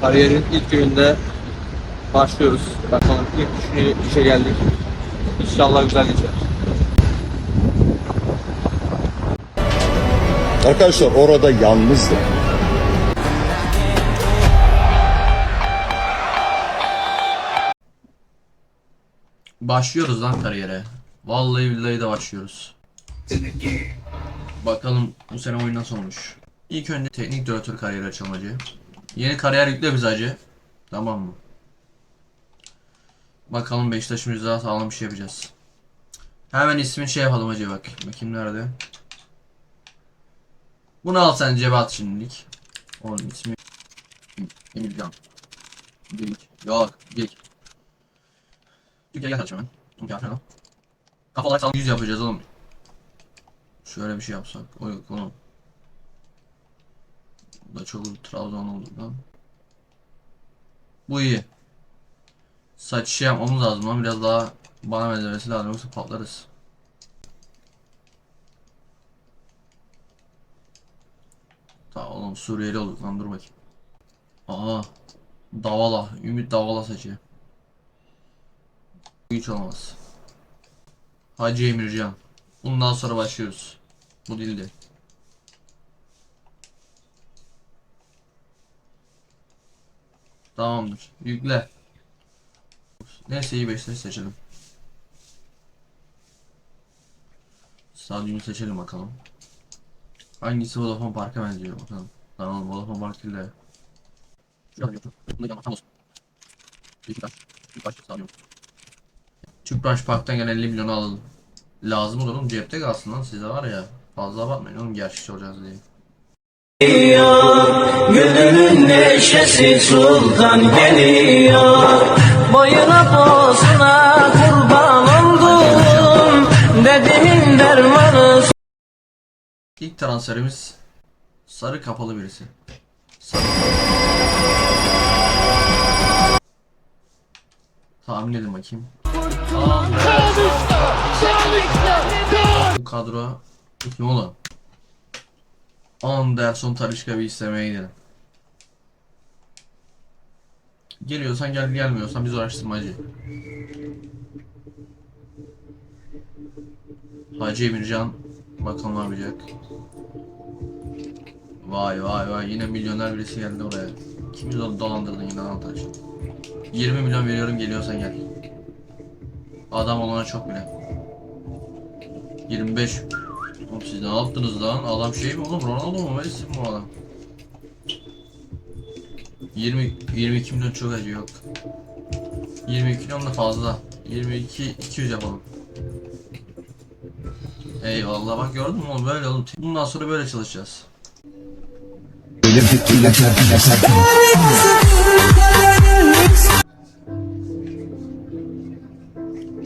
Kariyerin ilk gününde başlıyoruz. Bakalım ilk işe, işe geldik. İnşallah güzel geçer. Arkadaşlar orada yalnızdım. Başlıyoruz lan kariyere. Vallahi billahi de başlıyoruz. Bakalım bu sene oyun nasıl olmuş. İlk önce teknik direktör kariyeri açalım hacı. Yeni kariyer yükle bize hacı. Tamam mı? Bakalım Beşiktaş'ımız daha sağlam bir şey yapacağız. Hemen ismini şey yapalım hacı bak. Bakayım nerede. Bunu al sen cebe at şimdilik. Onun ismi Emircan. Gelik. Yok. Gelik. Gel gel hemen. Gel hemen. Kafa olarak sağlam yüz yapacağız oğlum. Şöyle bir şey yapsak. O yok. Da çok Trabzon oldu lan. Bu iyi. Saç şey yapmamız lazım lan biraz daha bana benzemesi lazım yoksa patlarız. Ta oğlum Suriyeli olduk lan dur bakayım. Aa Davala. Ümit Davala saçı. Hiç olmaz. Hacı Emircan. Bundan sonra başlıyoruz. Bu dilde. Tamamdır. Yükle. Neyse iyi Beşiktaş seçelim. Stadyumu seçelim bakalım. Hangisi Vodafone Park'a benziyor bakalım. Tamam Vodafone Park ile. Şurada. Tüpraş Park'tan gelen 50 milyonu alalım. Lazım olur oğlum cepte kalsın lan size var ya. Fazla abartmayın oğlum gerçekçi olacağız diye. Gönlümün neşesi sultan geliyor Boyuna posuna kurban oldum Dediğin dermanı İlk transferimiz sarı kapalı birisi. Sarı. Tahmin edin bakayım. Bu kadro kim oğlum? Anderson Talişka bir istemeye gidelim. Geliyorsan gel gelmiyorsan biz uğraştırmacı. Hacı Emircan bakalım ne yapacak. Vay vay vay yine milyoner birisi geldi oraya. Kimi do- dolandırdın yine lan Taş? 20 milyon veriyorum geliyorsan gel. Adam olana çok bile. 25. Oğlum siz ne yaptınız lan? Adam şey mi oğlum? Ronaldo mu? Messi mi bu adam? 20 22 milyon çok acı yok. 22 milyon da fazla. 22 200 yapalım. Eyvallah bak gördün mü oğlum böyle oğlum. Bundan sonra böyle çalışacağız.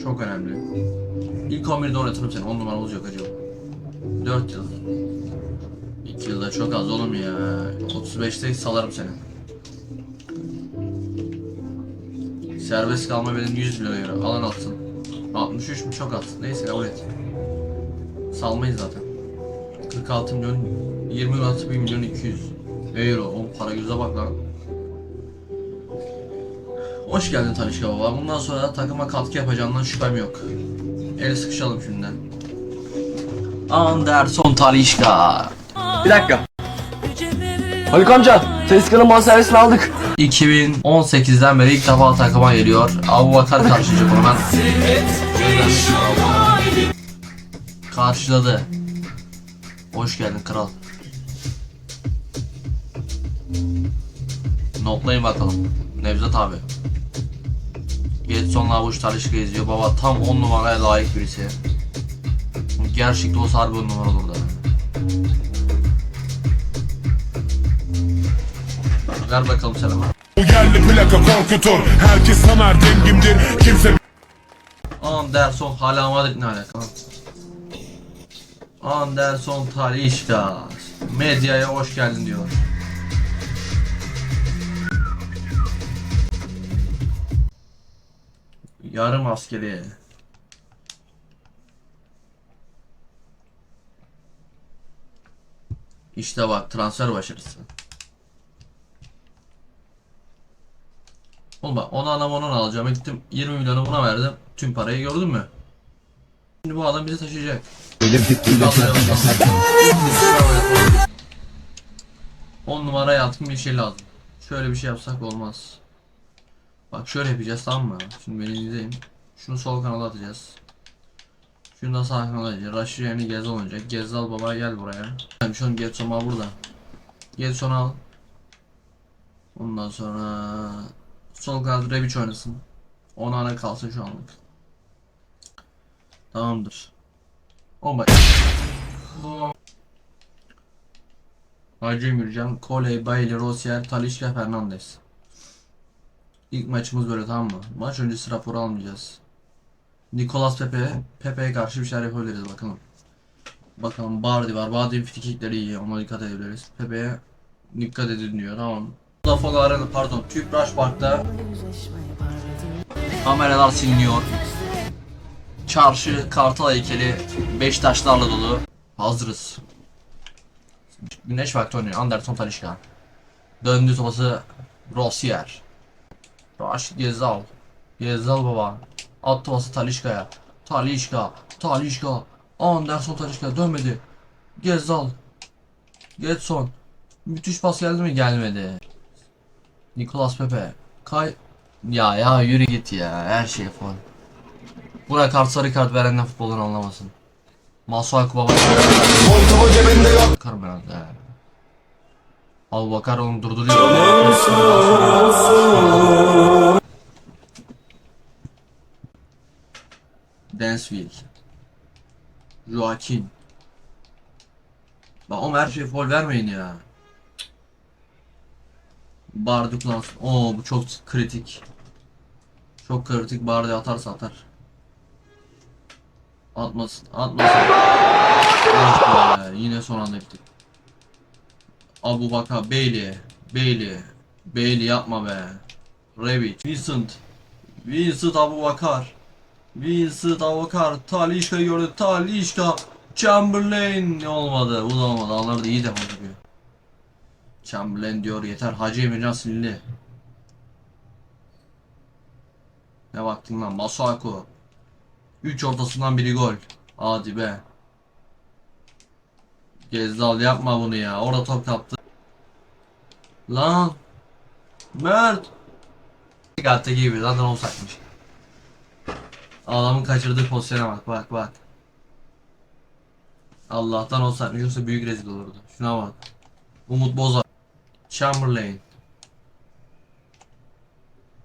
Çok önemli. İlk 11'de oynatırım seni. 10 numara olacak acaba. 4 yıl. 2 yılda çok az oğlum ya. 35'te salarım seni. Serbest kalma benim 100 milyon euro. Alan atsın. 63 mü çok az. Neyse kabul et. Salmayız zaten. 46 milyon 26 bir milyon 200 euro. Oğlum para göze bak lan. Hoş geldin Talişka baba. Bundan sonra takıma katkı yapacağından şüphem yok. El sıkışalım şimdiden. Anderson Talişka. Bir dakika. Haluk amca, Tezkan'ın mal servisini aldık. 2018'den beri ilk defa takıma geliyor. Abu Bakar karşılayacak onu ben. Karşıladı. Hoş geldin kral. Notlayın bakalım. Nevzat abi. Getson Lavuş Talişka izliyor. Baba tam 10 numaraya layık birisi. Gerçekten o harbi 10 numara olurdu. Ver bakalım selamı. Bu yerli plaka korkutur Herkes sanar dengimdir Kimse Anderson hala Madrid ne alaka? Anderson Talişka Medyaya hoş geldin diyor. Yarım askeri. İşte bak transfer başarısı. Oğlum bak onu anam onu alacağım. Gittim 20 milyonu buna verdim. Tüm parayı gördün mü? Şimdi bu adam bizi taşıyacak. Öyle bir Kaldırıyor, kaldırıyor. 10 numaraya altın bir şey lazım. Şöyle bir şey yapsak olmaz. Bak şöyle yapacağız tamam mı? Şimdi beni izleyin. Şunu sol kanala atacağız. Şunu da sağ kanala atacağız. Raşi yani Gezzal olacak. Gezzal baba gel buraya. Yani şu an Getson var burada. Getson al. Ondan sonra sol kanat Rebic oynasın. 10 ana kalsın şu anlık. Tamamdır. My. Hacı Emircan, Koley, Bailey, Rosier, Talişka, Fernandez. İlk maçımız böyle tamam mı? Maç öncesi raporu almayacağız. Nicolas Pepe, Pepe'ye karşı bir şeyler yapabiliriz bakalım. Bakalım Bardi var. Bardi'nin frikikleri iyi. Ona dikkat edebiliriz. Pepe'ye dikkat edin diyor. Tamam. Vodafone Arena pardon. Tüpraş Park'ta kameralar siliniyor. Çarşı Kartal heykeli Beşiktaşlarla dolu. Hazırız. Güneş vakti oynuyor. Anderson Talişka. Döndü topası Rossier. Raşit Gezal. Gezal baba. At topası Talişka'ya. Talişka. Talişka. Anderson Talişka dönmedi. Gezal. Getson. Müthiş pas geldi mi? Gelmedi. Nicolas Pepe. Kay. Ya ya yürü git ya. Her şey falan. Buna kart sarı kart verenden futbolunu anlamasın. Masuaku baba. Bakar ben de. Al bakar onu durduruyor. Dansville. Joaquin. Bak oğlum her şeye foul vermeyin ya. Bardi kullansın. Oo bu çok kritik. Çok kritik. Bardi atarsa atar. Atmasın. Atmasın. Yine son anda bitti. Abu Bakar, Bailey, Bailey, Bailey yapma be. Rebic, Vincent, Vincent Abu Bakar, Vincent Abu Bakar, Talişka gördü, Talişka, Chamberlain olmadı, bu da olmadı. Onlar da iyi defans yapıyor. Chamberlain diyor yeter. Hacı Emircan silindi. Ne baktın lan? Masuaku. 3 ortasından biri gol. Hadi be. Gezdal yapma bunu ya. Orada top kaptı. Lan. Mert. Alttaki gibi zaten olsaymış. Adamın kaçırdığı pozisyona bak bak bak. Allah'tan olsaymış yoksa büyük rezil olurdu. Şuna bak. Umut Bozar. Chamberlain.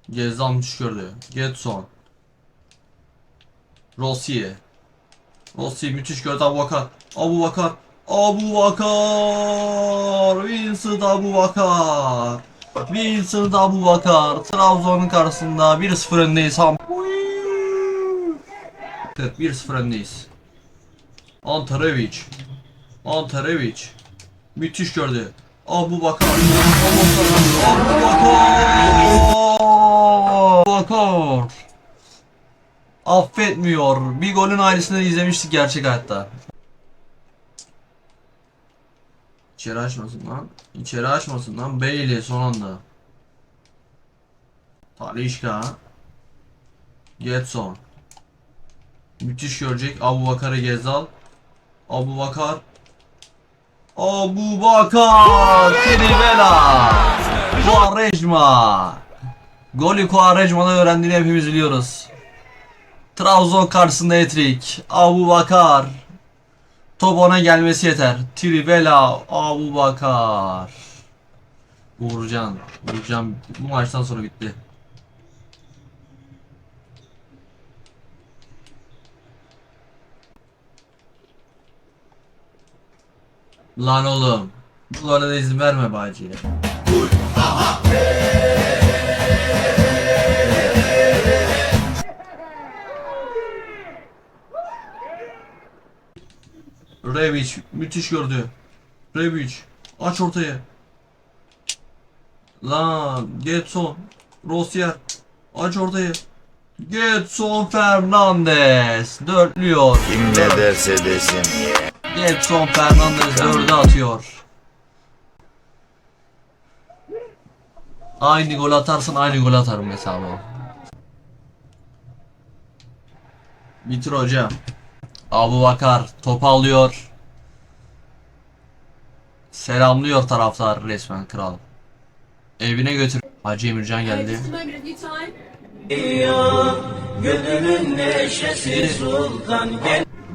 Gezdal müthiş gördü. Getson. Rossi. Rossi müthiş gördü Abu Bakar. Abu Bakar. Abu Bakar. Vincent Abu Bakar. Vincent Abu Bakar. Trabzon'un karşısında 1-0 öndeyiz. Ham. 1-0 öndeyiz. Antarevic. Antarevic. Müthiş gördü. Abu Bakar. Abu Bakar. Abu Bakar. Affetmiyor. Bir golün ailesinden izlemiştik gerçek hayatta. İçeri açmasın lan. İçeri açmasın lan. Bailey son anda. Talişka. Getson. Müthiş görecek. Abu Bakar'ı Gezal. Abu Bakar. Abu Bakar. Trivela. Quaresma. Golü Quaresma'da öğrendiğini hepimiz biliyoruz. Trabzon karşısında etrik. Abu Bakar. Top ona gelmesi yeter. Trivela Abu Bakar. Uğurcan. Uğurcan bu maçtan sonra bitti. Lan oğlum. Bu arada izin verme Bacı'ya. Rebic müthiş gördü. Rebic aç ortaya. Lan Getson Rosier aç ortaya. Getson Fernandez dörtlüyor. Kim ne derse desin. Getson Fernandez dördü atıyor. Aynı gol atarsan aynı gol atarım hesabı. Bitir hocam. Abu Bakar topu alıyor. Selamlıyor taraftar resmen kral. Evine götür. Hacı Emircan geldi. Gönlümün neşesi sultan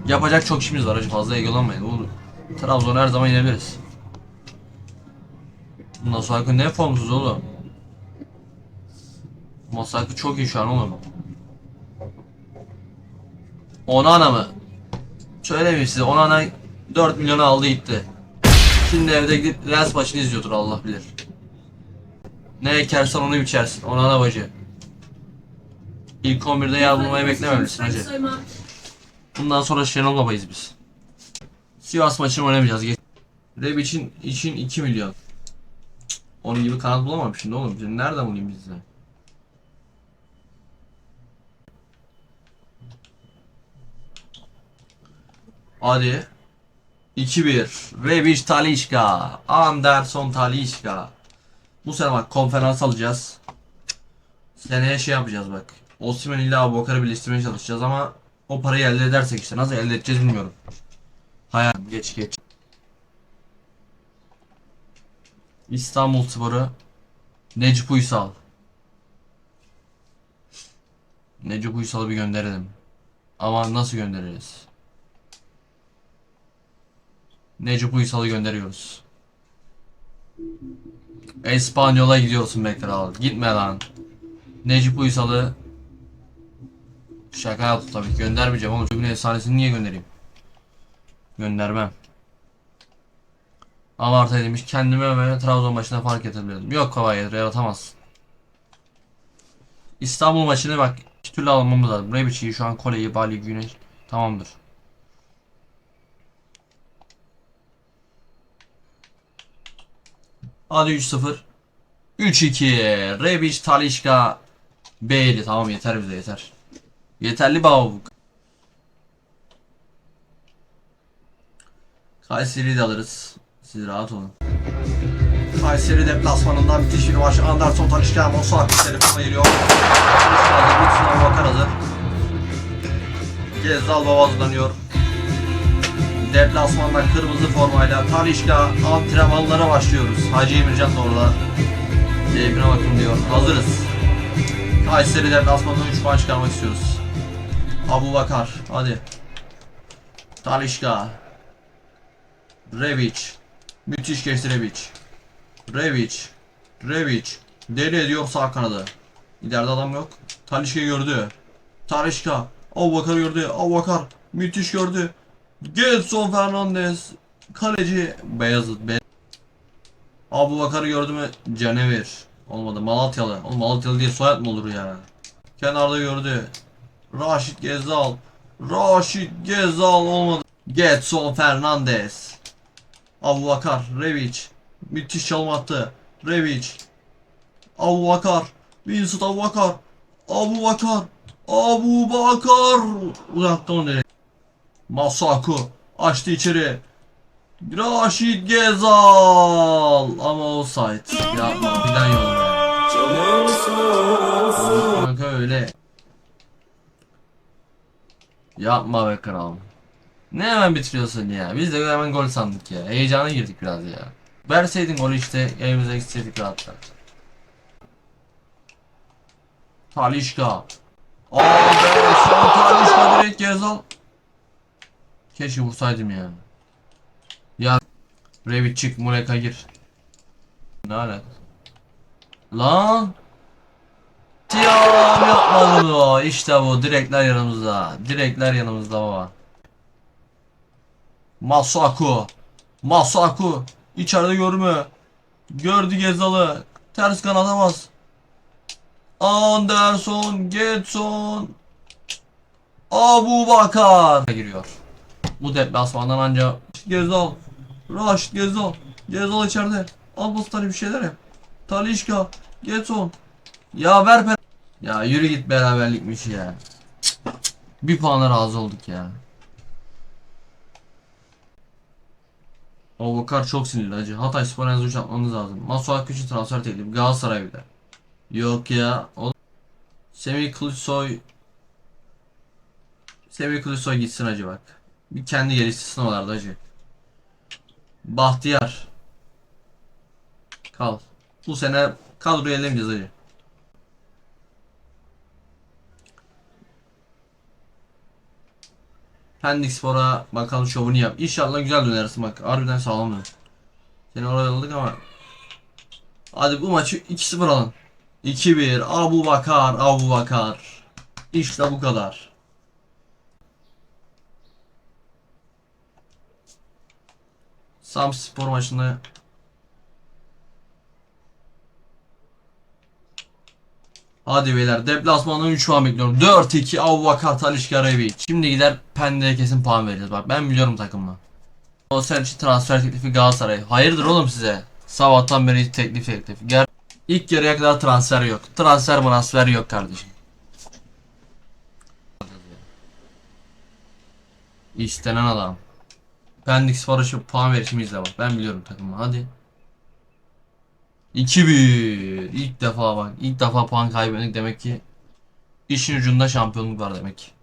Yapacak çok işimiz var hacı fazla egolanmayın. Olur. Trabzon'u her zaman yenebiliriz. Masakı ne formsuz oğlum. Masakı çok iyi şu an oğlum. Onana mı? Söyleyeyim size Onana 4 milyonu aldı gitti. Şimdi evde gidip Lens maçını izliyordur Allah bilir. Ne ekersen onu biçersin. Onana bacı. İlk 11'de yer bulmayı beklememelisin hacı. Bundan sonra Şenol Baba'yız biz. Sivas maçını oynamayacağız. Geç. İçin, için 2 milyon. Cık, Onun gibi kanat bulamam şimdi oğlum. Şimdi nereden bulayım bizde? Hadi. 2-1. Rebic Talişka. Anderson Talişka. Bu sene bak konferans alacağız. Seneye şey yapacağız bak. Osimhen ile Abubakar'ı birleştirmeye çalışacağız ama o parayı elde edersek işte nasıl elde edeceğiz bilmiyorum. Hayal geç geç. İstanbul Sporu Necip Uysal. Necip Uysal'ı bir gönderelim. Ama nasıl göndeririz? Necip Uysal'ı gönderiyoruz. Espanyol'a gidiyorsun be kral. Gitme lan. Necip Uysal'ı Şaka yaptım tabii ki. göndermeyeceğim oğlum. Çocuğun efsanesini niye göndereyim? Göndermem. Avarta demiş kendime ve Trabzon maçına fark edebilirdim. Yok Kavayet yaratamazsın. İstanbul maçını bak iki türlü almamız lazım. Rebic'i şu an Kole'yi, Bali, Güneş tamamdır. Hadi 3-0. 3-2. Rebic, Talişka, Beyli. Tamam yeter bize yeter. Yeterli Bavuk. Kayseri'yi de alırız. Siz rahat olun. Kayseri deplasmanından müthiş bir maç. Anderson Talişka Mosa telefona geliyor. Talişka hazır. Lütfen Bakar hazır. Gezdal Baba hazırlanıyor. Deplasmanda kırmızı formayla Talişka antrenmanlara başlıyoruz. Hacı Emircan da orada. Keyfine bakın diyor. Hazırız. Kayseri deplasmanından 3 puan çıkarmak istiyoruz. Abu Bakar hadi. Talişka. Revic. Müthiş geçti Revic. Revic. Revic. Deli ediyor sağ kanadı. İleride adam yok. Talişka'yı gördü. Talişka. Abu Bakar gördü. Abu Bakar. Müthiş gördü. Gelson Fernandez. Kaleci. Beyazıt. Be Abu Bakar'ı gördü mü? Canevir. Olmadı. Malatyalı. Oğlum Malatyalı diye soyad mı olur ya? Kenarda gördü. Raşit Gezal. Raşit Gezal olmadı. Getson Fernandez. Abu Bakar. Revic. Müthiş çalım attı. Revic. Abu Bakar. Vincent Abu Bakar. Abu Bakar. Uzattı onu. Masaku. Açtı içeri. Raşit Gezal. Ama offside. Yapma. Birden yolum ya. Kanka öyle. Yapma be kral. Ne hemen bitiriyorsun ya? Biz de hemen gol sandık ya. Heyecana girdik biraz ya. Verseydin golü işte evimize gitseydik rahat rahat. Talişka. Aa be şu Talişka direkt Gezal. Keşke vursaydım ya. Ya Revit çık Muleka gir. Ne alaka? Lan. Tiyam yapmadı bu. İşte bu. Direkler yanımızda. Direkler yanımızda baba. Masuaku. Masuaku. İçeride görme. Gördü Gezal'ı. Ters kanatamaz. Anderson. Getson. Abu Bakar. Giriyor. Bu deplasmandan anca Gezal. Raşit Gezal. Gezal içeride. Al bir şeyler yap. Talişka. Getson. Ya ver. Ya yürü git beraberlikmiş ya. Bir puana razı olduk ya. Avukar çok sinirli acı. Hatay Spor en atmamız lazım. Masuak 3 transfer teklifi. Galatasaray bir de. Yok ya. O Semih Kılıçsoy Semih Kılıçsoy gitsin acı bak. Bir kendi geliştirsin oralarda acı. Bahtiyar. Kal. Bu sene kadroyu elemeyeceğiz acı. Pendik Spor'a bakalım şovunu yap. İnşallah güzel dönersin bak. Harbiden sağlam dön. Seni oraya yolladık ama. Hadi bu maçı 2-0 alın. 2-1 Abu Bakar Abu Bakar İşte bu kadar Sam spor maçında Hadi beyler deplasmandan 3 puan bekliyorum 4-2 Abu Bakar Talişka Rebi Şimdi gider Pendik'e kesin puan vereceğiz bak ben biliyorum takımı sen için transfer teklifi Galatasaray Hayırdır oğlum size Sabahtan beri teklif teklif Ger İlk yarıya kadar transfer yok. Transfer transfer yok kardeşim. İstenen adam. Pendik Spor'a şu puan verişimi izle bak. Ben biliyorum takımı. Hadi. 2-1. İlk defa bak. İlk defa puan kaybettik demek ki işin ucunda şampiyonluk var demek.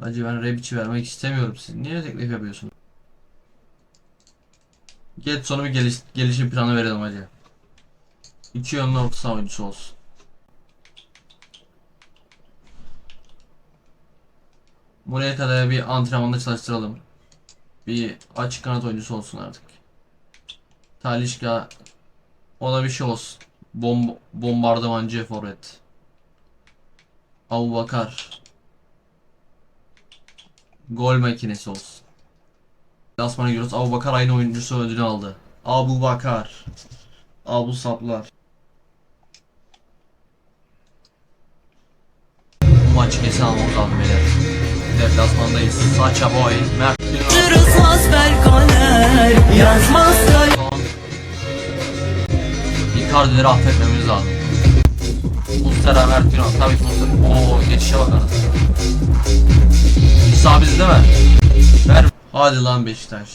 Hacı ben Rebic'i vermek istemiyorum. Siz niye teklif yapıyorsunuz? Getson'u bir geliş, gelişim planı verelim hacı. İki yönlü orta saha oyuncusu olsun. Buraya kadar bir antrenmanda çalıştıralım. Bir açık kanat oyuncusu olsun artık. Talişka ona bir şey olsun. Bom bombardımancı forvet. Abu Bakar. Gol makinesi olsun. Lasman'a giriyoruz. Abu Bakar aynı oyuncusu ödülü aldı. Abu Bakar. Abu Saplar. Bu maçı kesin almamız lazım beyler. Deplasmandayız. Saça boy. Mert. Yazmaz kader Icardi'leri affetmemiz lazım. Mustera, Mert Günok. Tabii ki Mustera. Oo geçişe bak anasını. İsa bizde mi? Ver. Hadi lan Beşiktaş.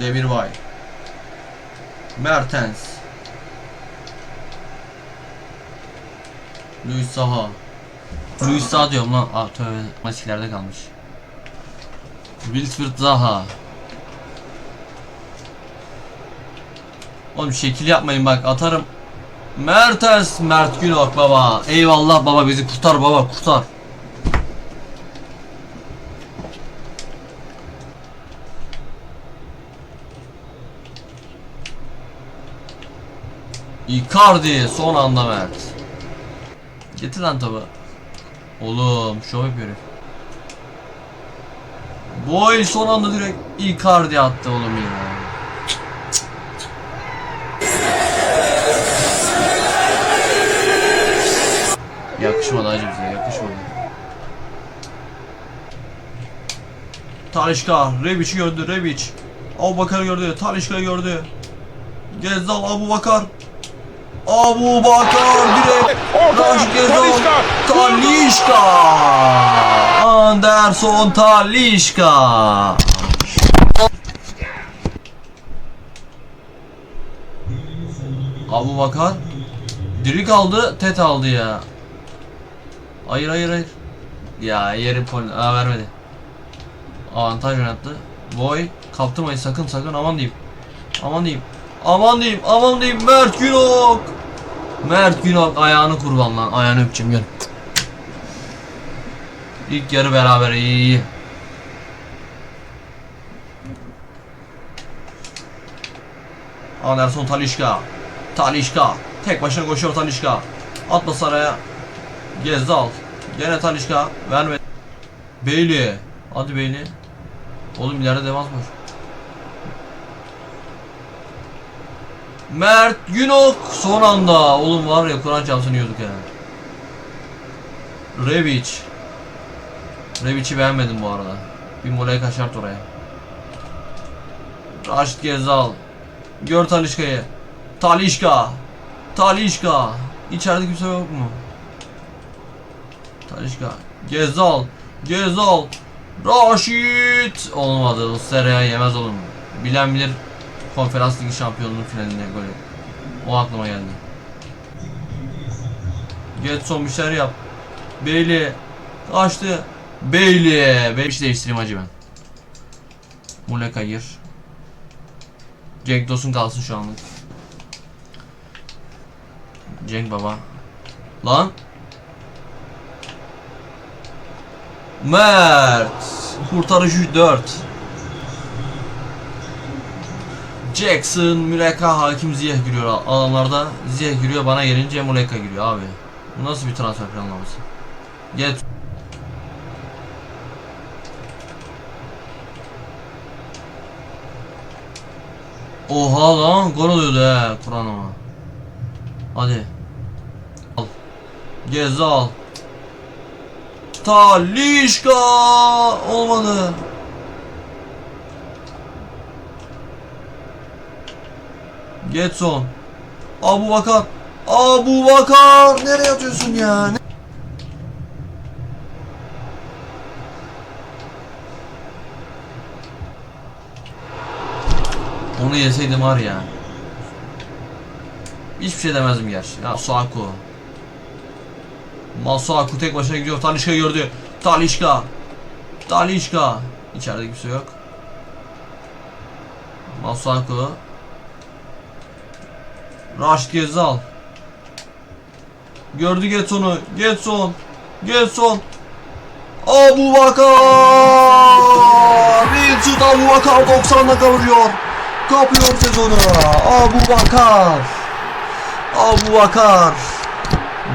Demirbay. Mertens. Luis Saha. Luis Saha diyorum lan. Aa tövbe. Maskilerde kalmış. Wilfried Zaha. Oğlum şekil yapmayın bak atarım. Mertens Mert Günok baba. Eyvallah baba bizi kurtar baba kurtar. Icardi son anda Mert. Getir lan topu. Oğlum şov yapıyor. Boy son anda direkt Icardi attı oğlum ya. Yakışmadı hacı bize yakışmadı. Talişka, Rebic'i gördü, Rebic. Abu Bakar gördü, Talişka gördü. Gezzal, Abu Bakar. Abu Bakar direkt. Raşit Gezzal. Talişka. Anderson Talişka. Abu Bakar. Diri kaldı, tet aldı ya. Hayır hayır hayır. Ya yerim pol... Aa vermedi. Avantaj oynattı. Boy kaptırmayın sakın sakın aman diyeyim. Aman diyeyim. Aman diyeyim aman diyeyim Mert Günok. Mert Günok ayağını kurban lan ayağını öpeceğim gel. İlk yarı beraber iyi iyi. Anderson Talişka. Talişka. Tek başına koşuyor Talişka. Atla saraya. Gezdal. Gene Talişka. Verme. Beyli. Hadi Beyli. Oğlum ileride demaz boş. Mert Günok son anda. Oğlum var ya Kur'an çarpsın yiyorduk ya. Rebic. Rebic'i beğenmedim bu arada. Bir molaya kaçart oraya. Raşit Gezal. Gör Talişka'yı. Talişka. Talişka. İçeride kimse yok mu? Talişka. Gezal. Gezal. Raşit. Olmadı. Seraya yemez oğlum. Bilen bilir. Konferans Ligi şampiyonluğu finalinde golü. O aklıma geldi. Getson bir şeyler yap. Bailey kaçtı. Ben bir şey değiştireyim hacı ben. Muleka gir. Cenk Tosun kalsın şu anlık. Cenk baba. Lan. Mert. Kurtarıcı 4. Jackson, Muleka, Hakim Ziyeh giriyor al- alanlarda. Ziyeh giriyor bana gelince Muleka giriyor abi. Bu nasıl bir transfer planlaması? Gel. Oha lan gol oluyordu he Kur'an ama. Hadi. Al. Gezal. Talişka olmadı. Getson. Abu Bakar. Abu Bakar nereye atıyorsun ya? Ne- Onu yeseydim var ya. Hiçbir şey demezdim gerçi. Ya Suaku. Masuaku tek başına gidiyor. Talişka gördü. Talişka. Talişka. İçeride kimse yok. Masuaku. Raşit Gezal. Gördü Getson'u. Getson. Getson. Abu Bakar. Vincent Abu Bakar 90'da kavuruyor. Kapıyor sezonu. Abu Bakar. Abu Bakar.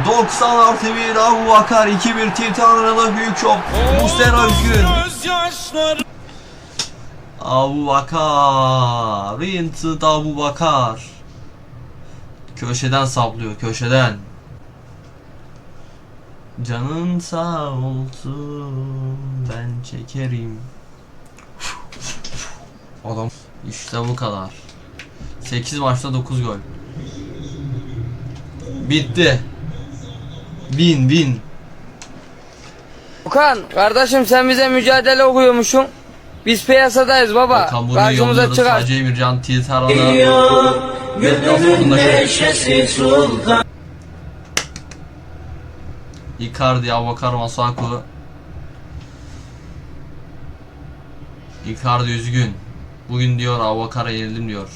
90 artı 1 Abu Bakar 2-1 Titanra'da büyük şok. Mustera üzgün. Abu Bakar. Vincent Abu Bakar. Köşeden saplıyor köşeden. Canın sağ olsun ben çekerim. Adam işte bu kadar. 8 maçta 9 gol. Bitti. Bin bin. Okan kardeşim sen bize mücadele okuyormuşsun. Biz piyasadayız baba. Karşımıza çıkar. Hacı Emircan Titanra'da. Deplasmanında şöyle. Icardi, Abubakar Masuaku. Icardi üzgün. Bugün diyor Abubakar'a yenildim diyor.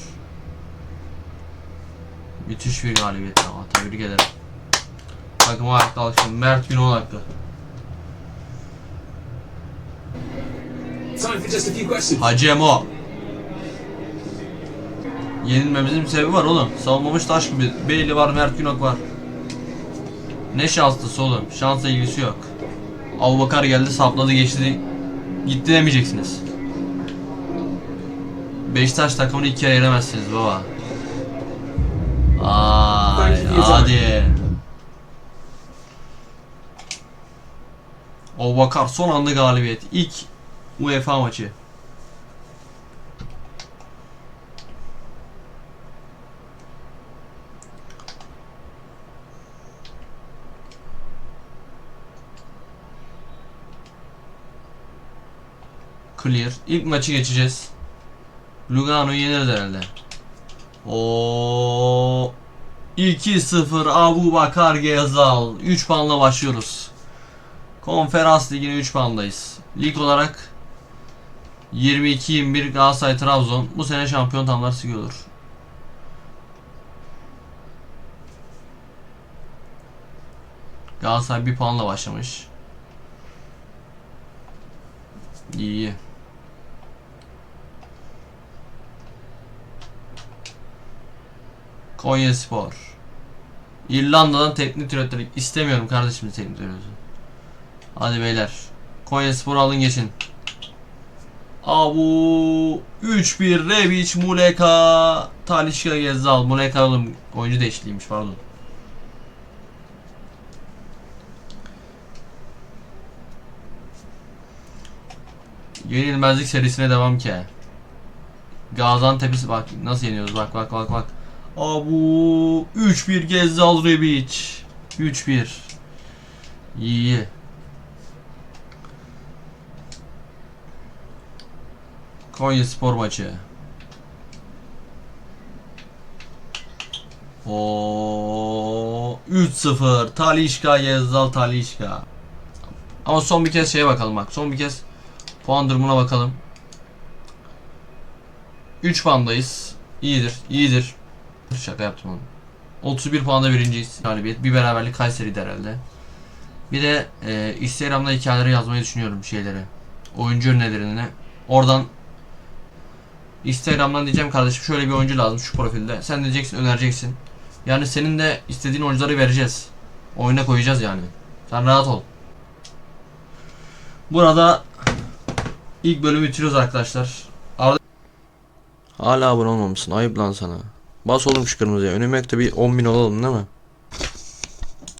Müthiş bir galibiyet ama tebrik ederim. Takıma ayakta alışın. Mert Günok'un hakkı. Hacı Emo. Yenilmemizin bir sebebi var oğlum. Savunmamış taş gibi. Bailey var, Mert Günok var. Ne şanslısı oğlum. Şansla ilgisi yok. Abubakar geldi sapladı geçti. Gitti demeyeceksiniz. Beşiktaş takımını ikiye ayıramazsınız baba. Ay hadi. Abubakar son anda galibiyet. İlk UEFA maçı. Clear. İlk maçı geçeceğiz. Lugano'yu yeneriz herhalde. O 2-0 Abu Bakar Gezal. 3 puanla başlıyoruz. Konferans ligine 3 puandayız. Lig olarak 22-21 Galatasaray Trabzon. Bu sene şampiyon tamlar Sigi olur. Galatasaray bir puanla başlamış. İyi. Konya Spor. İrlanda'dan teknik direktörlük istemiyorum kardeşim teknik direktörlüğü. Hadi beyler. Konya Spor alın geçin. Abu 3-1 Rebic Muleka Talişka Gezzal Muleka oğlum oyuncu değişikliğiymiş pardon. Yenilmezlik serisine devam ki. Gaziantep'i bak nasıl yeniyoruz bak bak bak bak. Abu 3-1 Gezzal Rebic 3-1 İyi. Konya Spor maçı. O 3-0 Talişka Yezdal Talişka. Ama son bir kez şeye bakalım bak. Son bir kez puan durumuna bakalım. 3 puandayız. İyidir, iyidir. Şaka yaptım oğlum. 31 puanda birinciyiz. Galibiyet. Bir beraberlik Kayseri'de herhalde. Bir de e, Instagram'da hikayeleri yazmayı düşünüyorum şeyleri. Oyuncu önerilerini. Oradan Instagram'dan diyeceğim kardeşim şöyle bir oyuncu lazım şu profilde. Sen diyeceksin önereceksin. Yani senin de istediğin oyuncuları vereceğiz. Oyuna koyacağız yani. Sen rahat ol. Burada ilk bölümü bitiriyoruz arkadaşlar. Arda... Hala abone olmamışsın. Ayıp lan sana. Bas oğlum şu kırmızıya. Önüme bir 10.000 olalım değil mi?